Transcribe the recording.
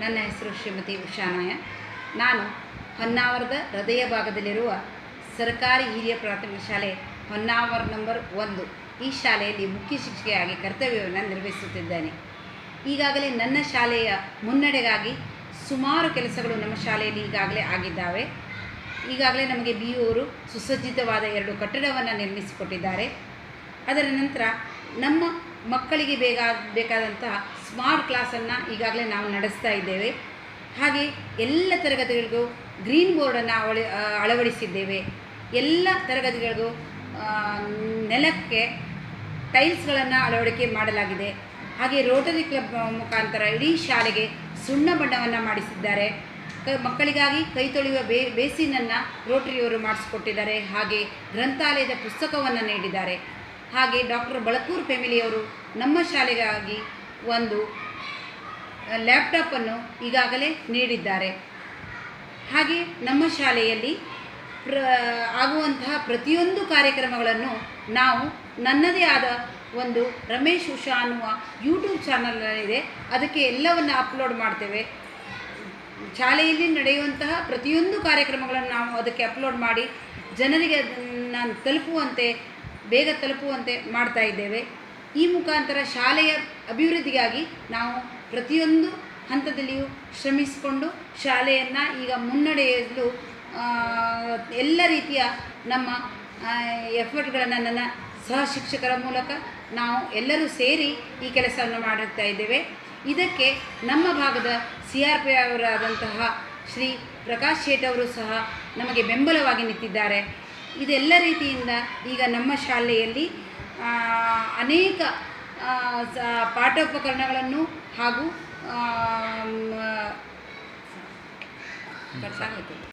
ನನ್ನ ಹೆಸರು ಶ್ರೀಮತಿ ಉಷಾನಾಯ ನಾನು ಹೊನ್ನಾವರದ ಹೃದಯ ಭಾಗದಲ್ಲಿರುವ ಸರ್ಕಾರಿ ಹಿರಿಯ ಪ್ರಾಥಮಿಕ ಶಾಲೆ ಹೊನ್ನಾವರ ನಂಬರ್ ಒಂದು. ಈ ಶಾಲೆಯಲ್ಲಿ ಮುಖ್ಯ ಶಿಕ್ಷಕಿಯಾಗಿ ಕರ್ತವ್ಯವನ್ನು ನಿರ್ವಹಿಸುತ್ತಿದ್ದೇನೆ. ಈಗಾಗಲೇ ನನ್ನ ಶಾಲೆಯ ಮುನ್ನಡೆಗಾಗಿ ಸುಮಾರು ಕೆಲಸಗಳು ನಮ್ಮ ಶಾಲೆಯಲ್ಲಿ ಈಗಾಗಲೇ ಆಗಿದ್ದಾವೆ. ಈಗಾಗಲೇ ನಮಗೆ ಬಿ ಅವರು ಸುಸಜ್ಜಿತವಾದ ಎರಡು ಕಟ್ಟಡವನ್ನು ನಿರ್ಮಿಸಿಕೊಟ್ಟಿದ್ದಾರೆ. ಅದರ ನಂತರ ನಮ್ಮ ಮಕ್ಕಳಿಗೆ ಬೇಗ ಬೇಕಾದಂತಹ ಸ್ಮಾರ್ಟ್ ಕ್ಲಾಸನ್ನು ಈಗಾಗಲೇ ನಾವು ನಡೆಸ್ತಾ ಇದ್ದೇವೆ. ಹಾಗೆ ಎಲ್ಲ ತರಗತಿಗಳಿಗೂ ಗ್ರೀನ್ ಬೋರ್ಡನ್ನು ಅವಳಿ ಅಳವಡಿಸಿದ್ದೇವೆ. ಎಲ್ಲ ತರಗತಿಗಳಿಗೂ ನೆಲಕ್ಕೆ ಟೈಲ್ಸ್ಗಳನ್ನು ಅಳವಡಿಕೆ ಮಾಡಲಾಗಿದೆ. ಹಾಗೆ ರೋಟರಿ ಕ್ಲಬ್ ಮುಖಾಂತರ ಇಡೀ ಶಾಲೆಗೆ ಸುಣ್ಣ ಬಣ್ಣವನ್ನು ಮಾಡಿಸಿದ್ದಾರೆ. ಕ, ಮಕ್ಕಳಿಗಾಗಿ ಕೈ ತೊಳೆಯುವ ಬೇ, ಬೇಸಿನನ್ನು ರೋಟರಿಯವರು ಮಾಡಿಸಿಕೊಟ್ಟಿದ್ದಾರೆ. ಹಾಗೆ ಗ್ರಂಥಾಲಯದ ಪುಸ್ತಕವನ್ನು ನೀಡಿದ್ದಾರೆ. ಹಾಗೆ ಡಾಕ್ಟರ್ ಬಳಕೂರ್ ಫ್ಯಾಮಿಲಿಯವರು ನಮ್ಮ ಶಾಲೆಗಾಗಿ ಒಂದು ಲ್ಯಾಪ್ಟಾಪನ್ನು ಈಗಾಗಲೇ ನೀಡಿದ್ದಾರೆ. ಹಾಗೆ ನಮ್ಮ ಶಾಲೆಯಲ್ಲಿ ಪ್ರ, ಆಗುವಂತಹ ಪ್ರತಿಯೊಂದು ಕಾರ್ಯಕ್ರಮಗಳನ್ನು ನಾವು ನನ್ನದೇ ಆದ ಒಂದು ರಮೇಶ್ ಉಷಾ ಅನ್ನುವ ಯೂಟ್ಯೂಬ್ ಚಾನಲ್ನಲ್ಲಿದೆ ಅದಕ್ಕೆ ಎಲ್ಲವನ್ನು ಅಪ್ಲೋಡ್ ಮಾಡ್ತೇವೆ. ಶಾಲೆಯಲ್ಲಿ ನಡೆಯುವಂತಹ ಪ್ರತಿಯೊಂದು ಕಾರ್ಯಕ್ರಮಗಳನ್ನು ನಾವು ಅದಕ್ಕೆ ಅಪ್ಲೋಡ್ ಮಾಡಿ ಜನರಿಗೆ ಅದನ್ನು ತಲುಪುವಂತೆ ಬೇಗ ತಲುಪುವಂತೆ ಮಾಡ್ತಾ ಇದ್ದೇವೆ. ಈ ಮುಖಾಂತರ ಶಾಲೆಯ ಅಭಿವೃದ್ಧಿಗಾಗಿ ನಾವು ಪ್ರತಿಯೊಂದು ಹಂತದಲ್ಲಿಯೂ ಶ್ರಮಿಸಿಕೊಂಡು ಶಾಲೆಯನ್ನು ಈಗ ಮುನ್ನಡೆಯಲು ಎಲ್ಲ ರೀತಿಯ ನಮ್ಮ ಎಫರ್ಟ್ಗಳನ್ನು ನನ್ನ ಸಹ ಶಿಕ್ಷಕರ ಮೂಲಕ ನಾವು ಎಲ್ಲರೂ ಸೇರಿ ಈ ಕೆಲಸವನ್ನು ಮಾಡುತ್ತಾ ಇದ್ದೇವೆ. ಇದಕ್ಕೆ ನಮ್ಮ ಭಾಗದ ಸಿ ಆರ್ ಪಿ ಅವರಾದಂತಹ ಶ್ರೀ ಪ್ರಕಾಶ್ ಶೇಟ್ ಅವರು ಸಹ ನಮಗೆ ಬೆಂಬಲವಾಗಿ ನಿಂತಿದ್ದಾರೆ. ಇದೆಲ್ಲ ರೀತಿಯಿಂದ ಈಗ ನಮ್ಮ ಶಾಲೆಯಲ್ಲಿ ಅನೇಕ ಪಾಠೋಪಕರಣಗಳನ್ನು ಹಾಗೂ.